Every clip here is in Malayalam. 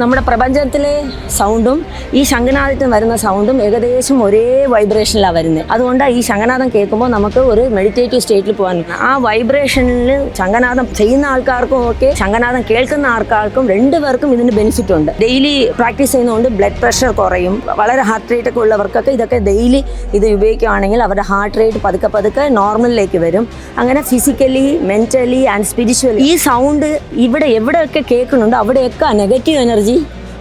നമ്മുടെ പ്രപഞ്ചത്തിലെ സൗണ്ടും ഈ ശംഖനാഥത്തിന് വരുന്ന സൗണ്ടും ഏകദേശം ഒരേ വൈബ്രേഷനിലാണ് വരുന്നത് അതുകൊണ്ടാണ് ഈ ശംഖനാഥം കേൾക്കുമ്പോൾ നമുക്ക് ഒരു മെഡിറ്റേറ്റീവ് സ്റ്റേറ്റിൽ പോകാൻ ആ വൈബ്രേഷനിൽ ശംഖനാഥം ചെയ്യുന്ന ആൾക്കാർക്കും ഒക്കെ ശംഖനാഥം കേൾക്കുന്ന ആൾക്കാർക്കും രണ്ടു രണ്ടുപേർക്കും ഇതിന് ബെനിഫിറ്റ് ഉണ്ട്. ഡെയിലി പ്രാക്ടീസ് ചെയ്യുന്നതുകൊണ്ട് ബ്ലഡ് പ്രഷർ കുറയും. വളരെ ഹാർട്ട് റേറ്റ് ഒക്കെ ഉള്ളവർക്കൊക്കെ ഇതൊക്കെ ഡെയിലി ഇത് ഉപയോഗിക്കുകയാണെങ്കിൽ അവരുടെ ഹാർട്ട് റേറ്റ് പതുക്കെ പതുക്കെ നോർമലിലേക്ക് വരും. അങ്ങനെ ഫിസിക്കലി മെന്റലി ആൻഡ് സ്പിരിച്വലി ഈ സൗണ്ട് ഇവിടെ എവിടെയൊക്കെ കേൾക്കുന്നുണ്ടോ അവിടെയൊക്കെ നെഗറ്റീവ് എനർജി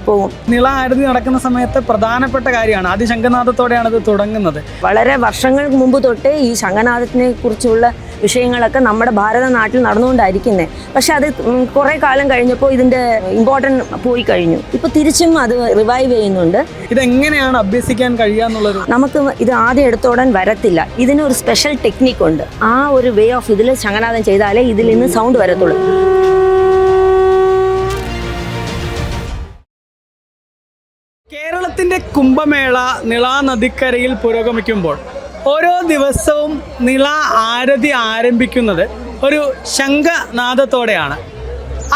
പോകും. നിള ആരതി നടക്കുന്ന സമയത്ത് പ്രധാനപ്പെട്ട കാര്യമാണ്. ആദ്യ ശംഖനാഥത്തോടെയാണ് ഇത് തുടങ്ങുന്നത്. വളരെ വർഷങ്ങൾക്ക് മുമ്പ് തൊട്ട് ഈ ശംഖനാഥത്തിനെ കുറിച്ചുള്ള വിഷയങ്ങളൊക്കെ നമ്മുടെ ഭാരതനാട്ടിൽ നടന്നുകൊണ്ടായിരിക്കുന്നത് പക്ഷെ അത് കുറെ കാലം കഴിഞ്ഞപ്പോൾ ഇതിന്റെ ഇമ്പോർട്ടന്റ് പോയി കഴിഞ്ഞു. ഇപ്പോൾ തിരിച്ചും അത് റിവൈവ് ചെയ്യുന്നുണ്ട്. ഇതെങ്ങനെയാണ് അഭ്യസിക്കാൻ കഴിയാന്നുള്ളത് നമുക്ക് ഇത് ആദ്യം എടുത്തോടൻ വരത്തില്ല. ഇതിനൊരു സ്പെഷ്യൽ ടെക്നിക്കുണ്ട് ആ ഒരു വേ ഓഫ് ഇതിൽ ശംഖനാദം ചെയ്താലേ ഇതിൽ നിന്ന് സൗണ്ട് വരത്തുള്ളൂ. കുംഭമേള നിളാ നദിക്കരയിൽ പുരോഗമിക്കുമ്പോൾ ഓരോ ദിവസവും നിള ആരതി ആരംഭിക്കുന്നത് ഒരു ശംഖനാദത്തോടെയാണ്.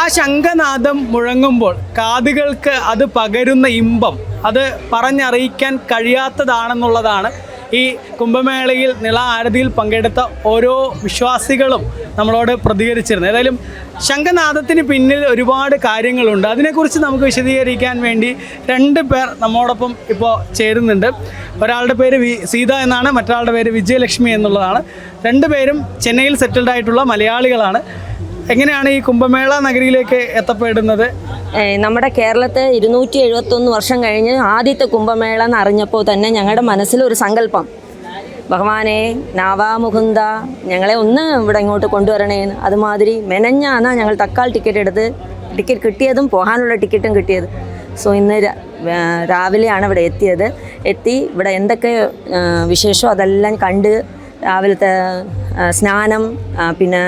ആ ശംഖനാദം മുഴങ്ങുമ്പോൾ കാതുകൾക്ക് അത് പകരുന്ന ഇമ്പം അത് പറഞ്ഞറിയിക്കാൻ കഴിയാത്തതാണെന്നുള്ളതാണ് ഈ കുംഭമേളയിൽ നിള ആരതിയിൽ പങ്കെടുത്ത ഓരോ വിശ്വാസികളും നമ്മളോട് പ്രതികരിച്ചിരുന്നു. ഏതായാലും ശംഖനാഥത്തിന് പിന്നിൽ ഒരുപാട് കാര്യങ്ങളുണ്ട്. അതിനെക്കുറിച്ച് നമുക്ക് വിശദീകരിക്കാൻ വേണ്ടി രണ്ട് പേർ നമ്മോടൊപ്പം ഇപ്പോൾ ചേരുന്നുണ്ട്. ഒരാളുടെ പേര് സീത എന്നാണ് മറ്റൊരാളുടെ പേര് വിജയലക്ഷ്മി എന്നുള്ളതാണ്. രണ്ടുപേരും ചെന്നൈയിൽ സെറ്റിൽഡ് ആയിട്ടുള്ള മലയാളികളാണ്. എങ്ങനെയാണ് ഈ കുംഭമേള നഗരിയിലേക്ക് എത്തപ്പെടുന്നത്? നമ്മുടെ കേരളത്തെ ഇരുന്നൂറ്റി എഴുപത്തൊന്ന് വർഷം കഴിഞ്ഞ് ആദ്യത്തെ കുംഭമേള എന്ന് അറിഞ്ഞപ്പോൾ തന്നെ ഞങ്ങളുടെ മനസ്സിലൊരു സങ്കല്പം. ഭഗവാനെ നാവാമുകുന്ദ ഞങ്ങളെ ഒന്ന് ഇവിടെ ഇങ്ങോട്ട് കൊണ്ടുവരണേന്ന് അതുമാതിരി മെനഞ്ഞാണ് ഞങ്ങൾ തക്കാൽ ടിക്കറ്റ് എടുത്ത് ടിക്കറ്റ് കിട്ടിയതും പോകാനുള്ള ടിക്കറ്റും കിട്ടിയത്. സോ ഇന്ന് രാവിലെയാണ് ഇവിടെ എത്തിയത്. എത്തി ഇവിടെ എന്തൊക്കെ വിശേഷം അതെല്ലാം കണ്ട് രാവിലത്തെ സ്നാനം പിന്നെ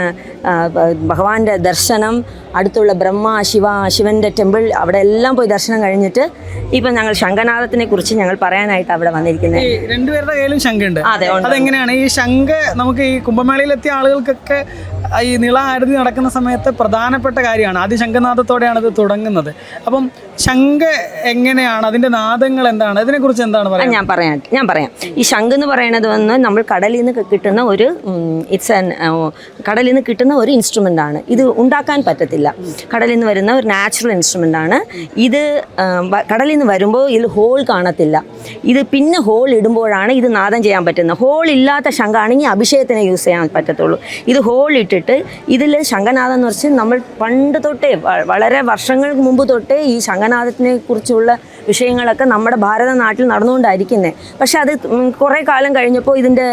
ഭഗവാന്റെ ദർശനം അടുത്തുള്ള ബ്രഹ്മ ശിവ ശിവന്റെ ടെമ്പിൾ അവിടെ എല്ലാം പോയി ദർശനം കഴിഞ്ഞിട്ട് ഇപ്പം ഞങ്ങൾ ശംഖനാഥത്തിനെ കുറിച്ച് ഞങ്ങൾ പറയാനായിട്ട് അവിടെ വന്നിരിക്കുന്നത് രണ്ടുപേരുടെ കയ്യിലും ശംഖുണ്ട് അതെ. അതെങ്ങനെയാണ്? ഈ ശംഖ് നമുക്ക് ഈ കുംഭമേളയിലെത്തിയ ആളുകൾക്കൊക്കെ ഈ നിള ആരതി നടക്കുന്ന സമയത്ത് പ്രധാനപ്പെട്ട കാര്യമാണ്. ആദ്യം ശംഖനാഥത്തോടെയാണ് ഇത് തുടങ്ങുന്നത്. അപ്പം ശംഖ് എങ്ങനെയാണ്? അതിന്റെ നാദങ്ങൾ എന്താണ്? അതിനെക്കുറിച്ച് എന്താണ് പറയുന്നത് പറയുക ഞാൻ പറയാം. ഞാൻ പറയാം. ഈ ശംഖ് എന്ന് പറയുന്നത് വന്ന് നമ്മൾ കടലിൽ നിന്ന് കിട്ടുന്ന ഒരു ഇറ്റ്സ് ആൻ കടലിൽ നിന്ന് കിട്ടുന്ന ഒരു ഇൻസ്ട്രുമെന്റ് ആണ്. ഇത് ഉണ്ടാക്കാൻ പറ്റത്തില്ല. കടലിൽ നിന്ന് വരുന്ന ഒരു നാച്ചുറൽ ഇൻസ്ട്രുമെന്റ് ആണ്. ഇത് കടലിൽ നിന്ന് വരുമ്പോൾ ഇതിൽ ഹോൾ കാണത്തില്ല. ഇത് പിന്നെ ഹോൾ ഇടുമ്പോഴാണ് ഇത് നാദം ചെയ്യാൻ പറ്റുന്നത്. ഹോൾ ഇല്ലാത്ത ശംഖാണെങ്കിൽ അഭിഷേകത്തിന് യൂസ് ചെയ്യാൻ പറ്റത്തുള്ളൂ. ഇത് ഹോൾ ഇട്ടിട്ട് ഇതിൽ ശംഖനാഥം എന്ന് വെച്ച് നമ്മൾ പണ്ട് തൊട്ടേ വളരെ വർഷങ്ങൾക്ക് മുമ്പ് തൊട്ടേ ഈ ശംഖനാഥത്തിനെ കുറിച്ചുള്ള വിഷയങ്ങളൊക്കെ നമ്മുടെ ഭാരത നാട്ടിൽ നടന്നുകൊണ്ടായിരിക്കുന്നത് പക്ഷെ അത് കുറേ കാലം കഴിഞ്ഞപ്പോൾ ഇതിന്റെ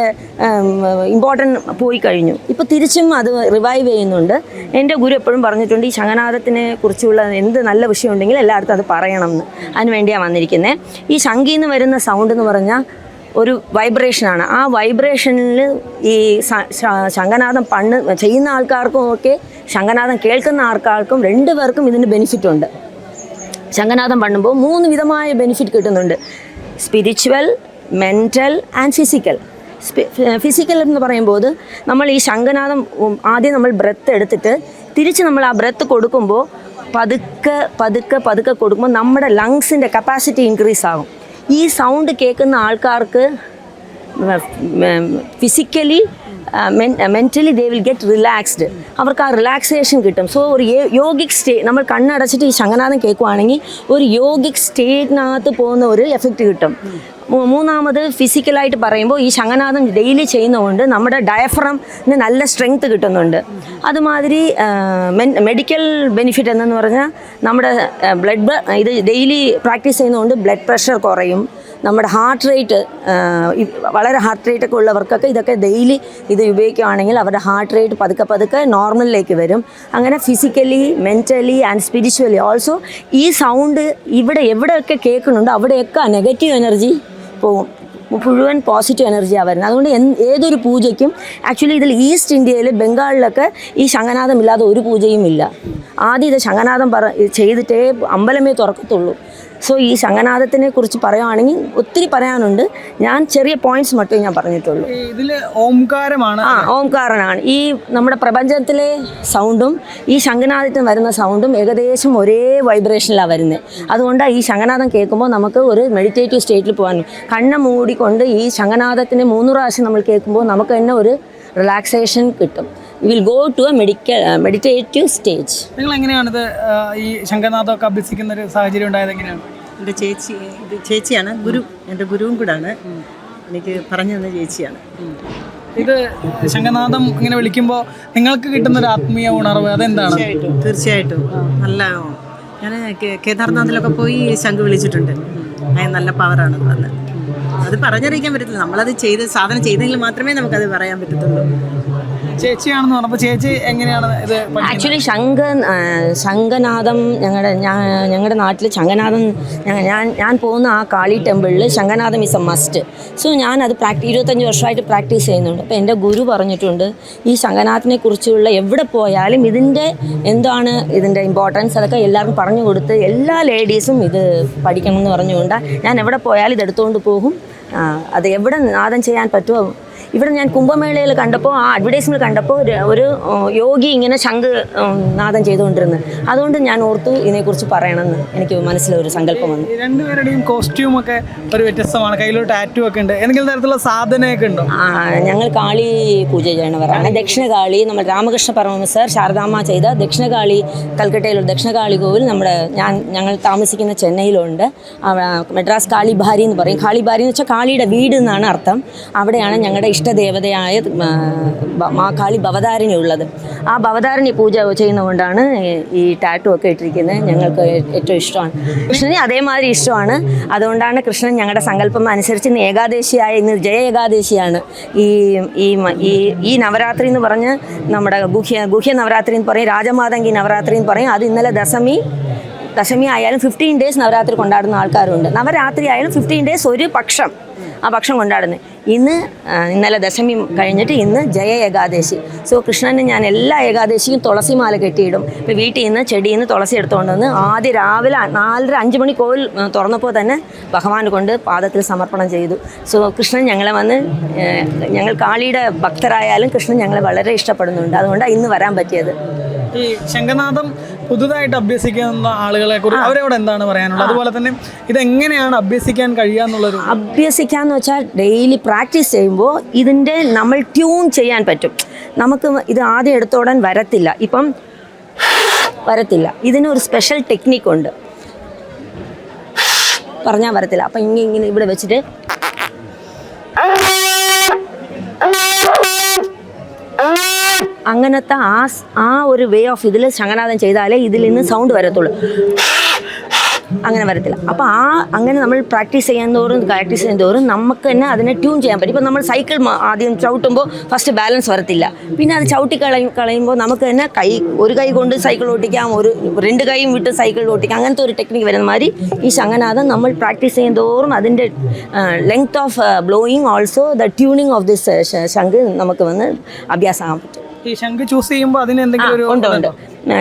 ഇമ്പോർട്ടന്റ് പോയി കഴിഞ്ഞു. ഇപ്പോൾ തിരിച്ചും അത് റിവൈവ് ചെയ്യുന്നുണ്ട്. എന്റെ ഗുരു എപ്പോഴും പറഞ്ഞിട്ടുണ്ട് ഈ ശംഖനാഥത്തിനെ കുറിച്ചുള്ള എന്ത് നല്ല വിഷയം ഉണ്ടെങ്കിൽ എല്ലായിടത്തും അത് പറയണം എന്ന്. അതിന് വേണ്ടിയാണ് വന്നിരിക്കുന്നത് ഈ ശംഖിൽ നിന്ന് വരുന്ന സൗണ്ട് എന്ന് പറഞ്ഞാൽ ഒരു വൈബ്രേഷനാണ് ആ വൈബ്രേഷനിൽ ഈ ശംഖനാഥം പണ്ണ് ചെയ്യുന്ന ആൾക്കാർക്കും ഒക്കെ ശംഖനാഥം കേൾക്കുന്ന ആൾക്കാർക്കും രണ്ടുപേർക്കും ഇതിന് ബെനിഫിറ്റ് ഉണ്ട്. ശംഖനാഥം പണ്ണുമ്പോൾ മൂന്ന് വിധമായ ബെനിഫിറ്റ് കിട്ടുന്നുണ്ട്. Spiritual mental and physical physical എന്ന് പറയുമ്പോൾ നമ്മൾ ഈ ശംഖനാഥം ആദ്യം നമ്മൾ ബ്രത്ത് എടുത്തിട്ട് തിരിച്ച് നമ്മൾ ആ ബ്രത്ത് കൊടുക്കുമ്പോൾ പതുക്കെ പതുക്കെ പതുക്കെ കൊടുക്കുമ്പോൾ നമ്മുടെ ലങ്സിന്റെ കപ്പാസിറ്റി ഇൻക്രീസ് ആകും ഈ സൗണ്ട് കേൾക്കുന്ന ആൾക്കാർക്ക് physically mentally they will get relaxed അവർക്ക് ആ റിലാക്സേഷൻ കിട്ടും. സോ ഒരു യോഗിക് സ്റ്റേ നമ്മൾ കണ്ണടച്ചിട്ട് ഈ ശംഖനാഥം കേൾക്കുവാണെങ്കിൽ ഒരു യോഗിക് സ്റ്റേറ്റിനകത്ത് പോകുന്ന ഒരു എഫക്റ്റ് കിട്ടും. മൂന്നാമത് ഫിസിക്കലായിട്ട് പറയുമ്പോൾ ഈ ശംഖനാഥം ഡെയിലി ചെയ്യുന്നതുകൊണ്ട് നമ്മുടെ ഡയഫ്രമിന് നല്ല സ്ട്രെങ്ത് കിട്ടുന്നുണ്ട്. അതുമാതിരി മെഡിക്കൽ ബെനിഫിറ്റ് എന്നു പറഞ്ഞാൽ നമ്മുടെ ബ്ലഡ് ഇത് ഡെയിലി പ്രാക്ടീസ് ചെയ്യുന്നതുകൊണ്ട് ബ്ലഡ് പ്രഷർ കുറയും. നമ്മുടെ ഹാർട്ട് റേറ്റ് വളരെ ഹാർട്ട് റേറ്റ് ഒക്കെ ഉള്ളവർക്കൊക്കെ ഇതൊക്കെ ഡെയിലി ഇത് ഉപയോഗിക്കുകയാണെങ്കിൽ അവരുടെ ഹാർട്ട് റേറ്റ് പതുക്കെ പതുക്കെ നോർമലിലേക്ക് വരും. അങ്ങനെ physically mentally and spiritually also ഈ സൗണ്ട് ഇവിടെ എവിടെയൊക്കെ കേൾക്കുന്നുണ്ടോ അവിടെയൊക്കെ നെഗറ്റീവ് എനർജി പോകും മുഴുവൻ പോസിറ്റീവ് എനർജിയാണ് വരുന്നത്. അതുകൊണ്ട് ഏതൊരു പൂജയ്ക്കും ആക്ച്വലി ഇതിൽ ഈസ്റ്റ് ഇന്ത്യയിൽ ബംഗാളിലൊക്കെ ഈ ശംഖനാഥം ഇല്ലാതെ ഒരു പൂജയും ഇല്ല. ആദ്യം ഇത് ശംഖനാഥം പറ ചെയ്തിട്ടേ അമ്പലമേ തുറക്കത്തുള്ളൂ. സോ ഈ ശംഖനാഥത്തിനെ കുറിച്ച് പറയുകയാണെങ്കിൽ ഒത്തിരി പറയാനുണ്ട്. ഞാൻ ചെറിയ പോയിന്റ്സ് മറ്റേ ഞാൻ പറഞ്ഞിട്ടുള്ളൂ. ഇതിൽ ഇതിൽ ഓംകാരമാണ്. ആ ഓംകാരനാണ്. ഈ നമ്മുടെ പ്രപഞ്ചത്തിലെ സൗണ്ടും ഈ ശംഖനാഥത്തിന് വരുന്ന സൗണ്ടും ഏകദേശം ഒരേ വൈബ്രേഷനിലാണ് വരുന്നത് അതുകൊണ്ടാണ് ഈ ശംഖനാഥം കേൾക്കുമ്പോൾ നമുക്ക് ഒരു മെഡിറ്റേറ്റീവ് സ്റ്റേറ്റിൽ പോകാൻ കണ്ണ മൂടിക്കൊണ്ട് ഈ ശംഖനാഥത്തിനെ മൂന്ന് പ്രാവശ്യം നമ്മൾ കേൾക്കുമ്പോൾ നമുക്ക് തന്നെ ഒരു റിലാക്സേഷൻ കിട്ടും. Will go to a medical meditative stage നിങ്ങൾ എങ്ങനെയാണിത് ഈ ശങ്കർനാഥൊക്കെ അഭ്യസിക്കുന്ന ഒരു സാഹചര്യം ഉണ്ടായത് എങ്ങനെയാണ്? എന്റെ ചേച്ചി ഇത് ചേച്ചിയാണ് ഗുരു എന്റെ ഗുരുവും കൂടാണ്. എനിക്ക് പറഞ്ഞു തന്ന ചേച്ചിയാണ്. ഇത് ശംഖനാഥം ഇങ്ങനെ വിളിക്കുമ്പോൾ നിങ്ങൾക്ക് കിട്ടുന്ന ഒരു ആത്മീയ ഉണർവ് അതെന്താണ്? തീർച്ചയായിട്ടും നല്ല ഞാൻ കേദാർനാഥിലൊക്കെ പോയി ശംഖ് വിളിച്ചിട്ടുണ്ട്. അതിന് നല്ല പവറാണ് അത് അത് പറഞ്ഞറിയിക്കാൻ പറ്റത്തില്ല. നമ്മളത് ചെയ്ത് സാധനം ചെയ്തെങ്കിൽ മാത്രമേ നമുക്കത് പറയാൻ പറ്റത്തുള്ളൂ. ചേച്ചിയാണെന്ന് പറഞ്ഞപ്പോൾ ചേച്ചി എങ്ങനെയാണ് ഇത് ആക്ച്വലി ശംഖ ശംഖനാഥം ഞങ്ങളുടെ ഞങ്ങളുടെ നാട്ടിൽ ശംഖനാഥം ഞാൻ ഞാൻ പോകുന്ന ആ കാളി ടെമ്പിളിൽ ശംഖനാഥം ഇസ് എ മസ്റ്റ് സോ ഞാൻ അത് പ്രാക്ടീസ് ഇരുപത്തഞ്ച് വർഷമായിട്ട് പ്രാക്ടീസ് ചെയ്യുന്നുണ്ട്. അപ്പോൾ എന്റെ ഗുരു പറഞ്ഞിട്ടുണ്ട് ഈ ശംഖനാഥിനെ കുറിച്ചുള്ള എവിടെ പോയാലും ഇതിന്റെ എന്താണ് ഇതിന്റെ ഇമ്പോർട്ടൻസ് അതൊക്കെ എല്ലാവരും പറഞ്ഞു കൊടുത്ത് എല്ലാ ലേഡീസും ഇത് പഠിക്കണം എന്ന് പറഞ്ഞുകൊണ്ട് ഞാൻ എവിടെ പോയാലും ഇത് എടുത്തുകൊണ്ട് പോകും. അത് എവിടെ നാദം ചെയ്യാൻ പറ്റുമോ ഇവിടെ ഞാൻ കുംഭമേളയിൽ കണ്ടപ്പോൾ ആ അഡ്വർടൈസ്മെന്റ് കണ്ടപ്പോൾ ഒരു യോഗി ഇങ്ങനെ ശംഖ് നാദം ചെയ്തുകൊണ്ടിരുന്നു. അതുകൊണ്ട് ഞാൻ ഓർത്തു ഇതിനെക്കുറിച്ച് പറയണമെന്ന് എനിക്ക് മനസ്സിലൊരു സങ്കല്പം വന്നു. രണ്ടുപേരുടെയും കോസ്റ്റ്യൂം ഒക്കെ ഒരു വ്യത്യസ്തമാണ്. കയ്യിലൊരു ടാറ്റു ഒക്കെ ഉണ്ട്. എന്തെങ്കിലും തരത്തിലുള്ള സാധനയൊക്കെ ഉണ്ടോ? ആ, ഞങ്ങൾ കാളി പൂജ ചെയ്യണവരാണ് ദക്ഷിണകാളി നമ്മൾ രാമകൃഷ്ണ പരമഹംസർ ശാരദാമ്മ ചെയ്ത ദക്ഷിണകാളി കൽക്കട്ടയിലുള്ള ദക്ഷിണകാളി കോവിൽ നമ്മുടെ ഞാൻ ഞങ്ങൾ താമസിക്കുന്ന ചെന്നൈയിലുണ്ട്. മെഡ്രാസ് കാളിഭാരി എന്ന് പറയും. കാളിഭാരി എന്ന് വെച്ചാൽ കാളിയുടെ വീട് എന്നാണ് അർത്ഥം. അവിടെയാണ് ഞങ്ങളുടെ ഇഷ്ടദേവതയായ മാക്കാളി ഭവതാരിണി ഉള്ളത് ആ ഭവതാരിണി പൂജ ചെയ്യുന്നതുകൊണ്ടാണ് ഈ ടാറ്റു ഒക്കെ ഇട്ടിരിക്കുന്നത് ഞങ്ങൾക്ക് ഏറ്റവും ഇഷ്ടമാണ്. കൃഷ്ണനെ അതേമാതിരി ഇഷ്ടമാണ്. അതുകൊണ്ടാണ് കൃഷ്ണൻ ഞങ്ങളുടെ സങ്കല്പം അനുസരിച്ച് ഇന്ന് ഏകാദശിയായ ഇന്ന് ജയ ഏകാദശിയാണ്. ഈ ഈ ഈ ഈ നവരാത്രി എന്ന് പറഞ്ഞ് നമ്മുടെ ഗുഹ്യ ഗുഹ്യ നവരാത്രി എന്ന് പറയും രാജമാതങ്കി നവരാത്രി എന്ന് പറയും. അത് ഇന്നലെ ദശമി ദശമി ആയാലും ഫിഫ്റ്റീൻ ഡേയ്സ് നവരാത്രി കൊണ്ടാടുന്ന ആൾക്കാരുണ്ട്. നവരാത്രി ആയാലും ഫിഫ്റ്റീൻ ഡേയ്സ് ഒരു പക്ഷം ആ പക്ഷം കൊണ്ടാടുന്നത് ഇന്ന് ഇന്നലെ ദശമി കഴിഞ്ഞിട്ട് ഇന്ന് ജയ ഏകാദശി. സോ കൃഷ്ണന് ഞാൻ എല്ലാ ഏകാദശിയും തുളസി മാല കെട്ടിയിടും. ഇപ്പോൾ വീട്ടിൽ നിന്ന് ചെടിയിൽ നിന്ന് തുളസി എടുത്തുകൊണ്ട് വന്ന് ആദ്യം രാവിലെ നാലര അഞ്ച് മണി കോവിൽ തുറന്നപ്പോൾ തന്നെ ഭഗവാൻ കൊണ്ട് പാദത്തിൽ സമർപ്പണം ചെയ്തു. സോ കൃഷ്ണൻ ഞങ്ങളെ വന്ന് ഞങ്ങൾ കാളിയുടെ ഭക്തരായാലും കൃഷ്ണൻ ഞങ്ങളെ വളരെ ഇഷ്ടപ്പെടുന്നുണ്ട്. അതുകൊണ്ടാണ് ഇന്ന് വരാൻ പറ്റിയത്. ഈ ശംഖനാഥം പുതുതായിട്ട് അഭ്യസിക്കുന്ന ആളുകളെ കുറിച്ച് അവരോട് എന്താണ് പറയാനുള്ളത്? അതുപോലെ തന്നെ ഇതെങ്ങനെയാണ് അഭ്യസിക്കാൻ കഴിയുക എന്നുള്ളൊരു അഭ്യസിക്കാന്ന് വെച്ചാൽ ഡെയിലി പ്രാക്ടീസ് ചെയ്യുമ്പോൾ ഇതിന്റെ നമ്മൾ ട്യൂൺ ചെയ്യാൻ പറ്റും. നമുക്ക് ഇത് ആദ്യം എടുത്തോടാൻ വരത്തില്ല. ഇപ്പം വരത്തില്ല. ഇതിനൊരു സ്പെഷ്യൽ ടെക്നിക്കുണ്ട് പറഞ്ഞാൽ വരത്തില്ല. അപ്പം ഇങ്ങനെ ഇങ്ങനെ ഇവിടെ വെച്ചിട്ട് അങ്ങനത്തെ ആ ആ ഒരു വേ ഓഫ് ഇതിൽ ശങ്കനാഥൻ ചെയ്താലേ ഇതിൽ നിന്ന് സൗണ്ട് വരത്തുള്ളൂ. അങ്ങനെ വരത്തില്ല. അപ്പോൾ ആ അങ്ങനെ നമ്മൾ പ്രാക്ടീസ് ചെയ്യാൻ തോറും പ്രാക്ടീസ് ചെയ്യാൻ തോറും നമുക്ക് തന്നെ അതിനെ ട്യൂൺ ചെയ്യാൻ പറ്റും. ഇപ്പോൾ നമ്മൾ സൈക്കിൾ ആദ്യം ചവിട്ടുമ്പോൾ ഫസ്റ്റ് ബാലൻസ് വരത്തില്ല. പിന്നെ അത് ചവിട്ടി കളയും കളയുമ്പോൾ നമുക്ക് തന്നെ കൈ ഒരു കൈ കൊണ്ട് സൈക്കിൾ ഓട്ടിക്കാം ഒരു രണ്ട് കൈയും വിട്ട് സൈക്കിൾ ഓട്ടിക്കാം. അങ്ങനത്തെ ഒരു ടെക്നിക്ക് വരുന്ന മാതിരി ഈ ശങ്കനാഥം നമ്മൾ പ്രാക്ടീസ് ചെയ്യാൻ തോറും അതിന്റെ length of blowing also the tuning of this ശംഖ് നമുക്ക് വന്ന് അഭ്യാസമാകാൻ പറ്റും. ഈ ശംഖ് ചൂസ് ചെയ്യുമ്പോൾ അതിന് എന്തെങ്കിലും ഒരു ഉണ്ട് ഉണ്ട്.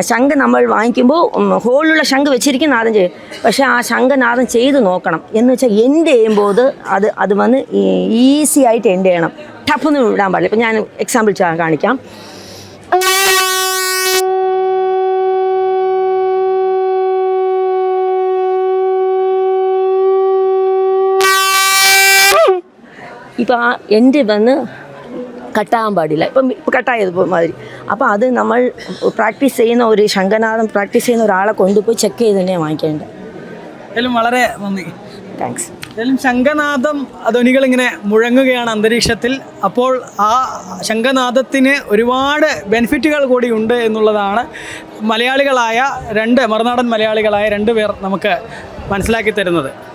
ശംഖ് നമ്മൾ വാങ്ങിക്കുമ്പോൾ ഹോളിലുള്ള ശംഖ് വെച്ചിരിക്കും നാദം ചെയ്യും. പക്ഷേ ആ ശംഖനാദം ചെയ്ത് നോക്കണം. എന്ന് വെച്ചാൽ എൻഡ് ചെയ്യുമ്പോൾ അത് അത് അത് വന്ന് ഈസി ആയിട്ട് എൻഡ് ചെയ്യണം. ടപ്പൊന്നും വിടാൻ പാടില്ല. ഇപ്പം ഞാൻ എക്സാമ്പിൾ കാണിക്കാം. ഇപ്പം ആ എൻഡ് വന്ന് കട്ടാകാൻ പാടില്ല. ഇപ്പം ഇപ്പം കട്ടായത് മാതിരി. അപ്പോൾ അത് നമ്മൾ പ്രാക്ടീസ് ചെയ്യുന്ന ഒരു ശങ്കനാഥം പ്രാക്ടീസ് ചെയ്യുന്ന ഒരാളെ കൊണ്ടുപോയി ചെക്ക് ചെയ്ത് തന്നെയാണ് വാങ്ങിക്കേണ്ടത്. വളരെ നന്ദി. താങ്ക്സ് ശംഖനാഥം ധ്വനികൾ ഇങ്ങനെ മുഴങ്ങുകയാണ് അന്തരീക്ഷത്തിൽ. അപ്പോൾ ആ ശംഖനാഥത്തിന് ഒരുപാട് ബെനിഫിറ്റുകൾ കൂടി ഉണ്ട് എന്നുള്ളതാണ് മലയാളികളായ രണ്ട് മറുനാടൻ മലയാളികളായ രണ്ട് പേർ നമുക്ക് മനസ്സിലാക്കി തരുന്നത്.